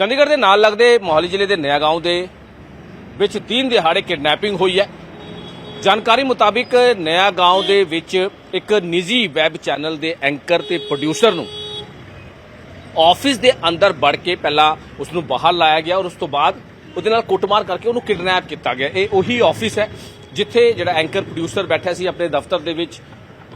ਚੰਡੀਗੜ੍ਹ ਦੇ ਨਾਲ ਲੱਗਦੇ ਮੋਹਾਲੀ ਜ਼ਿਲ੍ਹੇ ਦੇ ਨਿਆ ਗਾਉਂ ਦੇ ਵਿੱਚ ਦਿਨ ਦਿਹਾੜੇ ਕਿਡਨੈਪਿੰਗ ਹੋਈ ਹੈ। ਜਾਣਕਾਰੀ ਮੁਤਾਬਿਕ ਨਇਆ ਗਾਉਂ ਦੇ ਵਿੱਚ ਇੱਕ ਨਿੱਜੀ ਵੈਬ ਚੈਨਲ ਦੇ ਐਂਕਰ ਤੇ ਪ੍ਰੋਡਿਊਸਰ ਨੂੰ ਆਫਿਸ ਦੇ ਅੰਦਰ ਵੜ ਕੇ ਪਹਿਲਾਂ ਉਸ ਨੂੰ ਬਾਹਰ ਲਾਇਆ ਗਿਆ ਔਰ ਉਸ ਤੋਂ ਬਾਅਦ ਉਹਦੇ ਨਾਲ ਕੁੱਟਮਾਰ ਕਰਕੇ ਉਹਨੂੰ ਕਿਡਨੈਪ ਕੀਤਾ ਗਿਆ। ਇਹ ਉਹੀ ਆਫਿਸ ਹੈ ਜਿੱਥੇ ਜਿਹੜਾ ਐਂਕਰ, ਪ੍ਰੋਡਿਊਸਰ ਬੈਠਾ ਸੀ ਆਪਣੇ ਦਫ਼ਤਰ ਦੇ ਵਿੱਚ।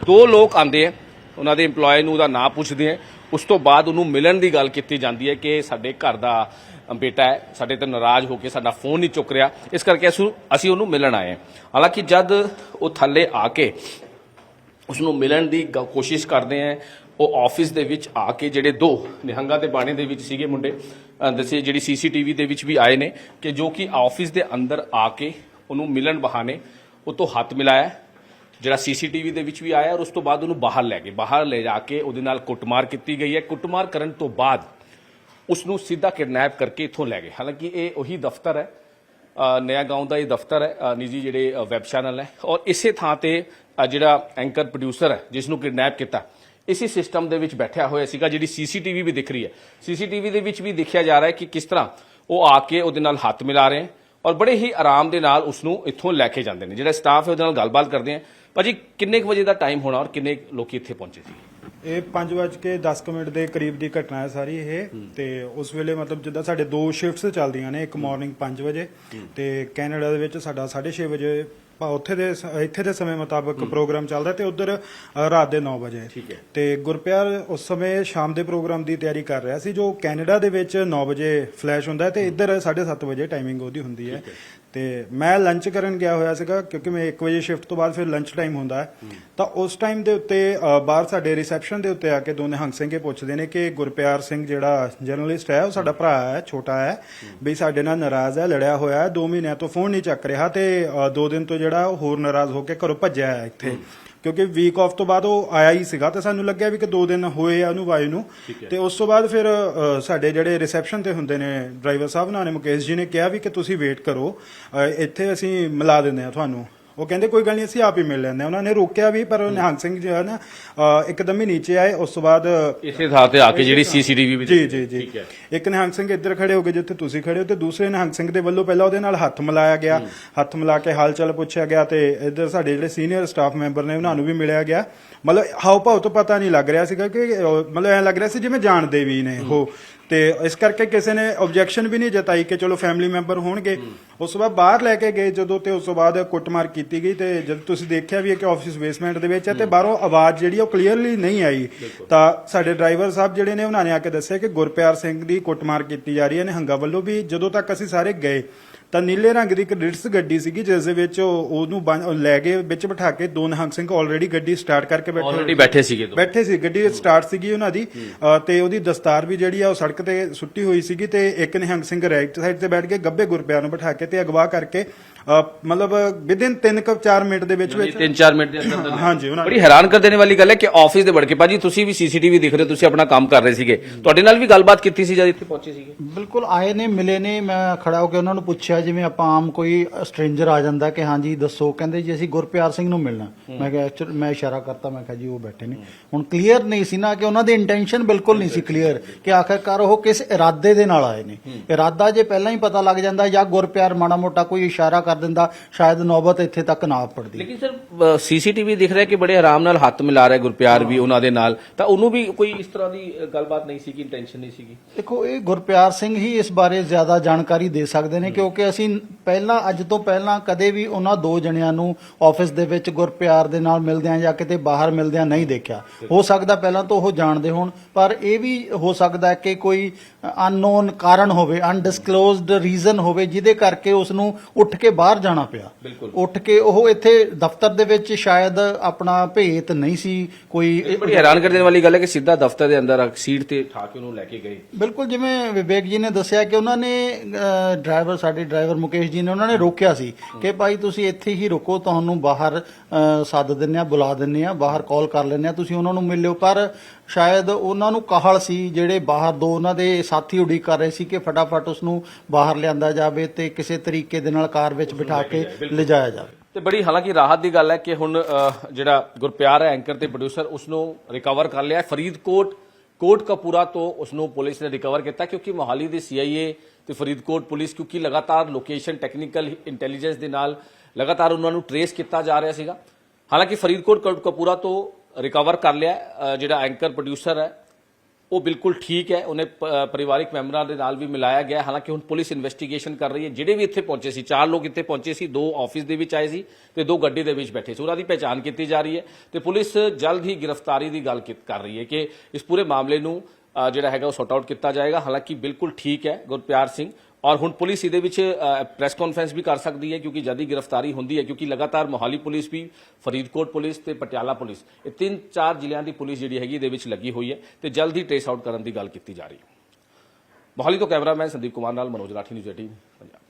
ਦੋ ਲੋਕ ਆਂਦੇ ਆ ਉਹਨਾਂ ਦੇ EMPLOYE ਨੂੰ ਉਹਦਾ ਨਾਂ ਪੁੱਛਦੇ ਆ ਉਸ ਤੋਂ ਬਾਅਦ ਉਹਨੂੰ ਮਿਲਣ ਦੀ ਗੱਲ ਕੀਤੀ ਜਾਂਦੀ ਹੈ ਕਿ ਸਾਡੇ ਘਰ ਦਾ ਬੇਟਾ ਹੈ, ਸਾਡੇ ਤੇ ਨਾਰਾਜ਼ ਹੋ ਕੇ ਸਾਡਾ ਫੋਨ ਨਹੀਂ ਚੁੱਕ ਰਿਹਾ। ਇਸ ਕਰਕੇ ਅਸੀਂ ਅਸੀਂ ਉਹਨੂੰ ਮਿਲਣ ਆਏ ਹਾਂ। ਹਾਲਾਂਕਿ ਜਦ ਉਹ ਥੱਲੇ ਆ ਕੇ ਉਸ ਨੂੰ ਮਿਲਣ ਦੀ ਗ- ਕੋਸ਼ਿਸ਼ ਕਰਦੇ ਆ ਉਹ ਆਫਿਸ ਦੇ ਵਿੱਚ ਆ ਕੇ ਜਿਹੜੇ ਦੋ ਨਿਹੰਗਾ ਤੇ ਬਾਣੇ ਦੇ ਵਿੱਚ ਸੀਗੇ ਮੁੰਡੇ ਦੱਸੇ ਜਿਹੜੀ ਸੀਸੀਟੀਵੀ ਦੇ ਵਿੱਚ ਵੀ ਆਏ ਨੇ ਕਿ ਜੋ ਕਿ ਆਫਿਸ ਦੇ ਅੰਦਰ ਆ ਕੇ ਉਹਨੂੰ ਮਿਲਣ ਬਹਾਨੇ ਉਹ ਤੋਂ ਹੱਥ ਮਿਲਾਇਆ। ਜਿਹੜਾ ਸੀਸੀਟੀਵੀ ਦੇ ਵਿੱਚ ਵੀ ਆਇਆ ਔਰ ਉਸ ਤੋਂ ਬਾਅਦ ਉਹਨੂੰ ਬਾਹਰ ਲੈ ਗਏ। ਬਾਹਰ ਲੈ ਜਾ ਕੇ ਉਹਦੇ ਨਾਲ ਕੁੱਟਮਾਰ ਕੀਤੀ ਗਈ ਹੈ। ਕੁੱਟਮਾਰ ਕਰਨ ਤੋਂ ਬਾਅਦ ਉਸ ਨੂੰ ਸਿੱਧਾ ਕਿਡਨੈਪ ਕਰਕੇ ਇੱਥੋਂ ਲੈ ਗਏ। ਹਾਲਾਂਕਿ ਇਹ ਉਹੀ ਦਫ਼ਤਰ ਹੈ। ਅ, ਗਾਉਂ ਦਾ ਇਹ ਦਫ਼ਤਰ ਹੈ। ਨਿੱਜੀ ਜਿਹੜੇ ਅ, ਵੈਬ ਚੈਨਲ ਹੈ। ਔਰ ਇਸੇ ਥਾਂ ਤੇ ਜਿਹੜਾ ਐਂਕਰ ਪ੍ਰੋਡਿਊਸਰ ਹੈ ਜਿਸ ਨੂੰ ਕਿਡਨੈਪ ਕੀਤਾ ਇਸੇ ਸਿਸਟਮ ਦੇ ਵਿੱਚ ਬੈਠਿਆ ਹੋਇਆ ਸੀਗਾ ਜਿਹੜੀ ਸੀਸੀਟੀਵੀ ਵੀ ਦਿਖ ਰਹੀ ਹੈ। ਸੀਸੀਟੀਵੀ ਦੇ ਵਿੱਚ ਵੀ ਦੇਖਿਆ ਜਾ ਰਿਹਾ ਹੈ ਕਿ ਕਿਸ ਤਰ੍ਹਾਂ ਉਹ ਆ ਕੇ ਉਹਦੇ ਨਾਲ ਹੱਥ ਮਿਲਾ ਰਹੇ ਹੈ। ਔਰ ਬੜੇ ਹੀ ਆਰਾਮ ਦੇ ਨਾਲ ਉਸ ਨੂੰ ਇੱਥੋਂ ਲੈ ਕੇ ਜਾਂਦੇ ਨੇ। ਜਿਹੜਾ ਸਟਾਫ ਹੈ ਉਹਦੇ ਨਾਲ ਗੱਲਬਾਤ ਕਰਦੇ ਆ। ਭਾਜੀ ਕਿੰਨੇ ਕੁ ਵਜੇ ਦਾ ਟਾਈਮ ਹੋਣਾ ਔਰ ਕਿੰਨੇ ਲੋਕੀ ਇੱਥੇ ਪਹੁੰਚੇ ਸੀ? ਇਹ 5:10 ਮਿੰਟ ਦੇ ਕਰੀਬ ਦੀ ਘਟਨਾ ਹੈ ਸਾਰੀ ਇਹ। ਤੇ ਉਸ ਵੇਲੇ ਮਤਲਬ ਜਿੱਦਾਂ ਸਾਡੇ ਦੋ ਸ਼ਿਫਟਸ ਚੱਲਦੀਆਂ ਨੇ ਇੱਕ ਮਾਰਨਿੰਗ 5 ਵਜੇ ਤੇ ਕੈਨੇਡਾ ਦੇ ਵਿੱਚ ਸਾਡਾ 6:30 ਵਜੇ ਭਾ ਉੱਥੇ ਦੇ ਸ- ਇੱਥੇ ਦੇ ਸਮੇਂ ਮੁਤਾਬਕ ਪ੍ਰੋਗਰਾਮ ਚੱਲਦਾ ਤੇ ਉਧਰ ਰਾਤ ਦੇ 9 ਵਜੇ। ਠੀਕ ਹੈ। ਤੇ ਗੁਰਪਿਆਰ ਉਸ ਸਮੇਂ ਸ਼ਾਮ ਦੇ ਪ੍ਰੋਗਰਾਮ ਦੀ ਤਿਆਰੀ ਕਰ ਰਿਹਾ ਸੀ ਜੋ ਕੈਨੇਡਾ ਦੇ ਵਿੱਚ 9 ਵਜੇ ਫਲੈਸ਼ ਹੁੰਦਾ ਹੈ ਤੇ ਇੱਧਰ 7:30 ਵਜੇ ਟਾਈਮਿੰਗ ਉਹਦੀ ਹੁੰਦੀ ਹੈ। ਤੇ ਮੈਂ ਲੰਚ ਕਰਨ ਗਿਆ ਹੋਇਆ ਸੀਗਾ ਕਿਉਂਕਿ ਮੈਂ 1 ਵਜੇ ਸ਼ਿਫਟ ਤੋਂ ਬਾਅਦ ਫਿਰ ਲੰਚ ਟਾਈਮ ਹੁੰਦਾ ਹੈ। ਤਾਂ ਉਸ ਟਾਈਮ ਦੇ ਉੱਤੇ ਬਾਹਰ ਸਾਡੇ ਰਿਸੈਪਸ਼ਨ ਦੇ ਉੱਤੇ ਆ ਕੇ ਦੋਨੇ ਹੰਗ ਸਿੰਘ ਇਹ ਪੁੱਛਦੇ ਨੇ ਕਿ ਗੁਰਪਿਆਰ ਸਿੰਘ ਜਿਹੜਾ ਜਰਨਲਿਸਟ ਹੈ ਉਹ ਸਾਡਾ ਭਰਾ ਹੈ ਛੋਟਾ ਹੈ। ਵੀ ਸਾਡੇ ਨਾਲ ਨਾਰਾਜ਼ ਹੈ ਲੜਿਆ ਹੋਇਆ ਹੈ 2 ਮਹੀਨਿਆਂ ਤੋਂ ਫੋਨ ਨਹੀਂ ਚੱਕ ਰਿਹਾ ਤੇ 2 ਦਿਨ ਤੋਂ ਜਿਹੜਾ ਉਹ ਹੋਰ ਨਾਰਾਜ਼ ਹੋ ਕੇ ਘਰੋਂ ਭੱਜਿਆ ਹੈ ਇੱਥੇ। ਕਿਉਂਕਿ ਵੀਕ ਆਫ ਤੋਂ ਬਾਅਦ ਉਹ ਆਇਆ ਹੀ ਸੀਗਾ ਤੇ ਸਾਨੂੰ ਲੱਗਿਆ ਵੀ ਕਿ 2 ਦਿਨ ਹੋਏ ਆ ਉਹਨੂੰ ਵਾਈ ਨੂੰ। ਤੇ ਉਸ ਤੋਂ ਬਾਅਦ ਫਿਰ ਸਾਡੇ ਜਿਹੜੇ ਰਿਸੈਪਸ਼ਨ ਤੇ ਹੁੰਦੇ ਨੇ ਡਰਾਈਵਰ ਸਾਹਿਬ ਨਾਲ ਨੇ ਮੁਕੇਸ਼ ਜੀ ਨੇ ਕਿਹਾ ਵੀ ਕਿ ਤੁਸੀਂ ਵੇਟ ਕਰੋ ਇੱਥੇ ਅਸੀਂ ਮਿਲਾ ਦਿੰਦੇ ਆ ਤੁਹਾਨੂੰ। ਉਹ ਕਹਿੰਦੇ ਕੋਈ ਗੱਲ ਨਹੀਂ ਅਸੀਂ ਆਪ ਹੀ ਮਿਲ ਲੈਂਦੇ ਹਾਂ। ਉਹਨਾਂ ਨੇ ਰੋਕਿਆ ਵੀ ਪਰ ਨਿਹੰਗ ਸਿੰਘ ਜੀ ਹੈ ਨਾ ਅ, ਇੱਕਦਮ ਹੀ ਨੀਚੇ ਆਏ ਉਸ ਤੋਂ ਬਾਅਦ ਇਸੇ ਥਾਂ ਤੇ ਆ ਕੇ ਜਿਹੜੀ ਸੀਸੀਟੀਵੀ ਵੀ ਜੀ ਜੀ ਜੀ। ਠੀਕ ਹੈ। ਇੱਕ ਨਿਹੰਗ ਸਿੰਘ ਇੱਧਰ ਖੜੇ ਹੋ ਗਏ ਜਿੱਥੇ ਤੁਸੀਂ ਖੜੇ ਹੋ ਤੇ ਦੂਸਰੇ ਨਿਹੰਗ ਸਿੰਘ ਦੇ ਵੱਲੋਂ ਪਹਿਲਾਂ ਉਹਦੇ ਨਾਲ ਹੱਥ ਮਿਲਾਇਆ ਗਿਆ। ਹੱਥ ਮਿਲਾ ਕੇ ਹਾਲ ਚਾਲ ਪੁੱਛਿਆ ਗਿਆ ਤੇ ਇੱਧਰ ਸਾਡੇ ਜਿਹੜੇ ਸੀਨੀਅਰ ਸਟਾਫ ਮੈਂਬਰ ਨੇ ਉਹਨਾਂ ਨੂੰ ਵੀ ਮਿਲਿਆ ਗਿਆ। ਮਤਲਬ ਹਾਉ ਭਾਉ ਤੋਂ ਪਤਾ ਨਹੀਂ ਲੱਗ ਰਿਹਾ ਸੀਗਾ ਕਿ ਮਤਲਬ ਐ ਲੱਗ ਰਿਹਾ ਸੀ ਜਿਵੇਂ ਜਾਣਦੇ ਵੀ ਨੇ ਉਹ। ਤੇ ਇਸ ਕਰਕੇ ਕਿਸੇ ਨੇ ਆਬਜੈਕਸ਼ਨ ਵੀ ਨਹੀਂ ਜਤਾਈ ਕਿ ਚਲੋ ਫੈਮਿਲੀ ਮੈਂਬਰ ਹੋਣਗੇ। ਉਸ ਤੋਂ ਬਾਅਦ ਬਾਹਰ ਲੈ ਕੇ ਗਏ ਜਦੋਂ ਤੇ ਉਸ ਤੋਂ ਬਾਅਦ ਕੁੱਟਮਾਰ ਕੀਤੀ ਗਈ ਤੇ ਜਦ ਤੁਸੀਂ ਦੇਖਿਆ ਵੀ ਹੈ ਕਿ ਆਫਿਸ ਬੇਸਮੈਂਟ ਦੇ ਵਿੱਚ ਹੈ ਤੇ ਬਾਹਰੋਂ ਆਵਾਜ਼ ਜਿਹੜੀ ਉਹ ਕਲੀਅਰਲੀ ਨਹੀਂ ਆਈ। ਤਾਂ ਸਾਡੇ ਡਰਾਈਵਰ ਸਾਹਿਬ ਜਿਹੜੇ ਨੇ ਉਹਨਾਂ ਨੇ ਆ ਕੇ ਦੱਸਿਆ ਕਿ ਗੁਰਪਿਆਰ ਸਿੰਘ ਦੀ ਕੁੱਟਮਾਰ ਕੀਤੀ ਜਾ ਰਹੀ ਹੈ ਨਿਹੰਗਾ ਵੱਲੋਂ ਵੀ ਜਦੋਂ ਤੱਕ ਅਸੀਂ ਸਾਰੇ ਗਏ ਤਾਂ ਨੀਲੇ ਰੰਗ ਦੀ ਇੱਕ ਰਿਟਸ ਗੱਡੀ ਸੀਗੀ ਜਿਸ ਦੇ ਵਿੱਚ ਉਹ- ਉਹਨੂੰ ਬੰਨ- ਉਹ ਲੈ ਗਏ ਵਿੱਚ ਬਿਠਾ ਕੇ ਦੋ ਨਿਹੰਗ ਸਿੰਘ ਆਲਰੇਡੀ ਗੱਡੀ ਸਟਾਰਟ ਕਰਕੇ ਬੈਠੇ ਹੋਏ ਆਲਰੇਡੀ ਬੈਠੇ ਸੀਗੇ ਦੋ। ਬੈਠੇ ਸੀ ਗੱਡੀ ਸਟਾਰਟ ਸੀਗੀ ਉਹਨਾਂ ਦੀ। ਅ, ਤੇ ਉਹਦੀ ਦਸਤਾਰ ਵੀ ਜਿਹੜੀ ਆ ਉਹ ਸੜਕ ਤੇ ਸੁੱਟੀ ਹੋਈ ਸੀਗੀ ਤੇ ਇੱਕ ਨਿਹੰਗ ਸਿੰਘ ਰਾਈਟ ਸਾਈਡ ਤੇ ਬੈਠ ਕੇ ਗੱਬੇ ਗੁਰਪਿਆਰ ਨੂੰ ਬਿਠਾ ਕੇ ਤੇ ਅਗਵਾ ਕਰਕੇ ਅ, ਮਤਲਬ ਵਿਦਿਨ 3 ਕੁ 4 ਮਿੰਟ ਦੇ ਵਿੱਚ ਵਿੱਚ 3-4 ਮਿੰਟ ਦੇ ਅੰਦਰ ਅੰਦਰ ਹਾਂਜੀ ਉਹਨਾਂ ਬੜੀ ਹੈਰਾਨ ਕਰ ਦੇਣ ਵਾਲੀ ਗੱਲ ਹੈ ਕਿ ਆਫਿਸ ਦੇ ਵੜ ਕੇ। ਭਾਜੀ ਤੁਸੀਂ ਵੀ ਸੀਸੀਟੀਵੀ ਦੇਖ ਰਹੇ ਹੋ ਤੁਸੀਂ ਆਪਣਾ ਕੰਮ ਕਰ ਰਹੇ ਸੀਗੇ। ਤੁਹਾਡੇ ਨਾਲ ਵੀ ਗੱਲਬਾਤ ਕੀਤੀ ਸੀ ਜਦ ਇੱਥੇ ਪਹੁੰਚੇ ਸੀਗੇ? ਬਿਲਕੁਲ ਆਏ ਨੇ ਮਿਲੇ ਨੇ ਮੈਂ ਖੜਾ ਹੋ ਕੇ ਉਹਨਾਂ ਨੂੰ ਪੁੱਛਿਆ ਜਿਵੇਂ ਆਪਾਂ ਆਮ ਕੋਈ ਸਟ੍ਰੇਂਜਰ ਆ ਜਾਂਦਾ ਕਿ ਹਾਂਜੀ ਦੱਸੋ ਕਹਿੰਦੇ ਜੀ ਅਸੀਂ ਗੁਰਪਿਆਰ ਸਿੰਘ ਨੂੰ ਮਿਲਣਾ। ਮੈਂ ਕਿਹਾ ਚਲ ਮੈਂ ਇਸ਼ਾਰਾ ਕਰਤਾ ਮੈਂ ਕਿਹਾ ਜੀ ਉਹ ਬੈਠੇ ਨੇ। ਹੁਣ ਕਲੀਅਰ ਨਹੀਂ ਸੀ ਨਾ ਕਿ ਉਹਨਾਂ ਦੀ ਇੰਟੈਂਸ਼ਨ ਬਿਲਕੁਲ ਨਹੀਂ ਸੀ ਕਲੀਅਰ ਕਿ ਆਖਰਕਾਰ ਉਹ ਕਿਸ ਇਰਾਦੇ ਦੇ ਨਾਲ ਆਏ ਨੇ। ਇਰਾਦਾ ਜੇ ਪਹਿਲਾਂ ਹੀ ਪਤਾ ਲੱਗ ਜਾਂਦਾ ਜਾਂ ਗੁਰਪਿਆਰ ਮਾੜਾ ਮੋਟਾ ਕੋਈ ਇਸ਼ਾਰਾ ਕਰ ਦਿੰਦਾ ਸ਼ਾਇਦ ਨੌਬਤ ਇੱਥੇ ਤੱਕ ਨਾ ਪੜਦੀ ਲੇਕਿਨ ਸਰ ਸੀਸੀਟੀਵੀ ਦਿਖ ਰਿਹਾ ਕਿ ਬੜੇ ਆਰਾਮ ਨਾਲ ਹੱਥ ਮਿਲਾ ਰਿਹਾ ਗੁਰਪਿਆਰ ਵੀ ਉਹਨਾਂ ਦੇ ਨਾਲ। ਤਾਂ ਉਹਨੂੰ ਵੀ ਕੋਈ ਇਸ ਤਰ੍ਹਾਂ ਦੀ ਗੱਲਬਾਤ ਨਹੀਂ ਸੀ ਕਿ ਇੰਟੈਂਸ਼ਨ ਨਹੀਂ ਸੀਗੀ? ਦੇਖੋ ਇਹ ਗੁਰਪਿਆਰ ਸਿੰਘ ਹੀ ਇਸ ਬਾਰੇ ਜ਼ਿਆਦਾ ਜਾਣਕਾਰੀ ਦੇ ਸਕਦੇ ਨੇ ਕਿਉਂਕਿ ਅਸੀਂ ਪਹਿਲਾਂ ਅੱਜ ਤੋਂ ਪਹਿਲਾਂ ਕਦੇ ਵੀ ਉਹਨਾਂ ਦੋ ਜਣਿਆਂ ਨੂੰ ਆਫਿਸ ਦੇ ਵਿੱਚ ਗੁਰਪਿਆਰ ਦੇ ਨਾਲ ਮਿਲਦਿਆਂ ਜਾਂ ਕਿਤੇ ਬਾਹਰ ਮਿਲਦਿਆਂ ਨਹੀਂ ਦੇਖਿਆ। ਹੋ ਸਕਦਾ ਪਹਿਲਾਂ ਤੋਂ ਉਹ ਜਾਣਦੇ ਹੋਣ ਪਰ ਇਹ ਵੀ ਹੋ ਸਕਦਾ ਹੈ ਕਿ ਕੋਈ ਅਨਨੋਨ ਕਾਰਨ ਹੋਵੇ ਅਨਡਿਸਕਲੋਜ਼ਡ ਰੀਜ਼ਨ ਹੋਵੇ ਜਿਹਦੇ ਕਰਕੇ ਉਸ ਨੂੰ ਉੱਠ ਕੇ ਬਾਹਰ ਜਾਣਾ ਪਿਆ। ਉੱਠ ਕੇ ਉਹ ਇੱਥੇ ਦਫ਼ਤਰ ਦੇ ਵਿੱਚ ਸ਼ਾਇਦ ਆਪਣਾ ਭੇਤ ਨਹੀਂ ਸੀ ਕੋਈ ਬੜੀ ਹੈਰਾਨ ਕਰ ਦੇਣ ਵਾਲੀ ਗੱਲ ਹੈ ਕਿ ਸਿੱਧਾ ਦਫ਼ਤਰ ਦੇ ਅੰਦਰ ਸੀਟ ਤੇ ਠਾ ਕੇ ਉਹਨੂੰ ਲੈ ਕੇ ਗਏ। ਬਿਲਕੁਲ ਜਿਵੇਂ ਵਿਵੇਕ ਜੀ ਨੇ ਦੱਸਿਆ ਕਿ ਉਹਨਾਂ ਨੇ ਡਰਾਈਵਰ ਸਾਡੇ ਡਰਾਈਵਰ ਮੁਕੇਸ਼ ਜੀ ਨੇ ਉਹਨਾਂ ਨੇ ਰੋਕਿਆ ਸੀ ਕਿ ਭਾਈ ਤੁਸੀਂ ਇੱਥੇ ਹੀ ਰੁਕੋ ਤੁਹਾਨੂੰ ਬਾਹਰ ਅ, ਸੱਦ ਦਿੰਨੇ ਆ ਬੁਲਾ ਦਿੰਨੇ ਆ ਬਾਹਰ ਕਾਲ ਕਰ ਲੈਂਦੇ ਆ ਤੁਸੀਂ ਉਹਨਾਂ ਨੂੰ ਮਿਲਿਓ ਪਰ ਸ਼ਾਇਦ ਉਹਨਾਂ ਨੂੰ ਕਾਹਲ ਸੀ ਜਿਹੜੇ ਬਾਹਰ ਦੋ ਉਹਨਾਂ ਦੇ ਸਾਥੀ ਉਡੀਕ ਕਰ ਰਹੇ ਸੀ ਕਿ ਫਟਾਫਟ ਉਸ ਨੂੰ ਬਾਹਰ ਲਿਆਂਦਾ ਜਾਵੇ ਤੇ ਕਿਸੇ ਤਰੀਕੇ ਦੇ ਨਾਲ ਕਾਰ ਵਿੱਚ ਬਿਠਾ ਕੇ ਲਿਜਾਇਆ ਜਾਵੇ ਤੇ ਬੜੀ ਹਾਲਾਂਕਿ ਰਾਹਤ ਦੀ ਗੱਲ ਹੈ ਕਿ ਹੁਣ ਅ, ਜਿਹੜਾ ਗੁਰਪਿਆਰ ਹੈ ਐਂਕਰ ਤੇ ਪ੍ਰੋਡਿਊਸਰ ਉਸ ਨੂੰ ਰਿਕਵਰ ਕਰ ਲਿਆ ਹੈ। ਫਰੀਦਕੋਟ ਕੋਟਕਪੂਰਾ ਤੋਂ ਉਸ ਨੂੰ ਪੁਲਿਸ ਨੇ ਰਿਕਵਰ ਕੀਤਾ ਕਿਉਂਕਿ ਮੋਹਾਲੀ ਦੀ ਸੀਆਈਏ ਤੇ ਫਰੀਦਕੋਟ ਪੁਲਿਸ, ਕਿਉਂਕਿ ਲਗਾਤਾਰ ਲੋਕੇਸ਼ਨ ਟੈਕਨੀਕਲ ਇੰਟੈਲੀਜੈਂਸ ਦੇ ਨਾਲ ਲਗਾਤਾਰ ਉਹਨਾਂ ਨੂੰ ਟਰੇਸ ਕੀਤਾ ਜਾ ਰਿਹਾ ਸੀਗਾ। ਹਾਲਾਂਕਿ ਫਰੀਦਕੋਟ ਕੋਟਕਪੂਰਾ ਤੋਂ ਰਿਕਵਰ ਕਰ ਲਿਆ ਜਿਹੜਾ ਐਂਕਰ ਪ੍ਰੋਡਿਊਸਰ ਹੈ ਉਹ ਬਿਲਕੁਲ ਠੀਕ ਹੈ, ਉਹਨੇ ਪ- ਪਰਿਵਾਰਿਕ ਮੈਂਬਰਾਂ ਦੇ ਨਾਲ ਵੀ ਮਿਲਾਇਆ ਗਿਆ। ਹਾਲਾਂਕਿ ਹੁਣ ਪੁਲਿਸ ਇਨਵੈਸਟੀਗੇਸ਼ਨ ਕਰ ਰਹੀ ਹੈ। ਜਿਹੜੇ ਵੀ ਇੱਥੇ ਪਹੁੰਚੇ ਸੀ, ਚਾਰ ਲੋਕ ਇੱਥੇ ਪਹੁੰਚੇ ਸੀ, ਦੋ ਆਫਿਸ ਦੇ ਵਿੱਚ ਆਏ ਸੀ ਤੇ ਦੋ ਗੱਡੀ ਦੇ ਵਿੱਚ ਬੈਠੇ ਸੀ। ਉਹਨਾਂ ਦੀ ਪਹਿਚਾਣ ਕੀਤੀ ਜਾ ਰਹੀ ਹੈ ਤੇ ਪੁਲਿਸ ਜਲਦ ਹੀ ਗ੍ਰਿਫਤਾਰੀ ਦੀ ਗੱਲ ਕਰ ਰਹੀ ਹੈ ਕਿ ਇਸ ਪੂਰੇ ਮਾਮਲੇ ਨੂੰ ਜਿਹੜਾ ਹੈਗਾ ਉਹ ਸੌਟ ਆਊਟ ਕੀਤਾ ਜਾਏਗਾ। ਹਾਲਾਂਕਿ ਬਿਲਕੁਲ ਠੀਕ ਹੈ, ਗੁਰਪਿਆਰ ਸਿੰਘ ਔਰ ਹੁਣ ਪੁਲਿਸ ਇਹਦੇ ਵਿੱਚ ਪ੍ਰੈਸ ਕਾਨਫਰੰਸ ਵੀ ਕਰ ਸਕਦੀ ਹੈ ਕਿਉਂਕਿ ਜਦ ਹੀ ਗ੍ਰਿਫਤਾਰੀ ਹੁੰਦੀ ਹੈ ਕਿਉਂਕਿ ਲਗਾਤਾਰ ਮੋਹਾਲੀ ਪੁਲਿਸ ਵੀ, ਫਰੀਦਕੋਟ ਪੁਲਿਸ ਤੇ ਪਟਿਆਲਾ ਪੁਲਿਸ, ਇਹ ਤਿੰਨ ਚਾਰ ਜ਼ਿਲ੍ਹਿਆਂ ਦੀ ਪੁਲਿਸ ਜਿਹੜੀ ਹੈਗੀ ਇਹਦੇ ਵਿੱਚ ਲੱਗੀ ਹੋਈ ਹੈ ਤੇ ਜਲਦ ਹੀ ਟ੍ਰੇਸ ਆਊਟ ਕਰਨ ਦੀ ਗੱਲ ਕੀਤੀ ਜਾ ਰਹੀ ਹੈ। ਮੋਹਾਲੀ ਤੋਂ ਕੈਮਰਾਮੈਨ ਸੰਦੀਪ ਕੁਮਾਰ ਨਾਲ ਮਨੋਜ ਰਾਠੀ, ਨਿਊਜ਼ 18 ਪੰਜਾਬ।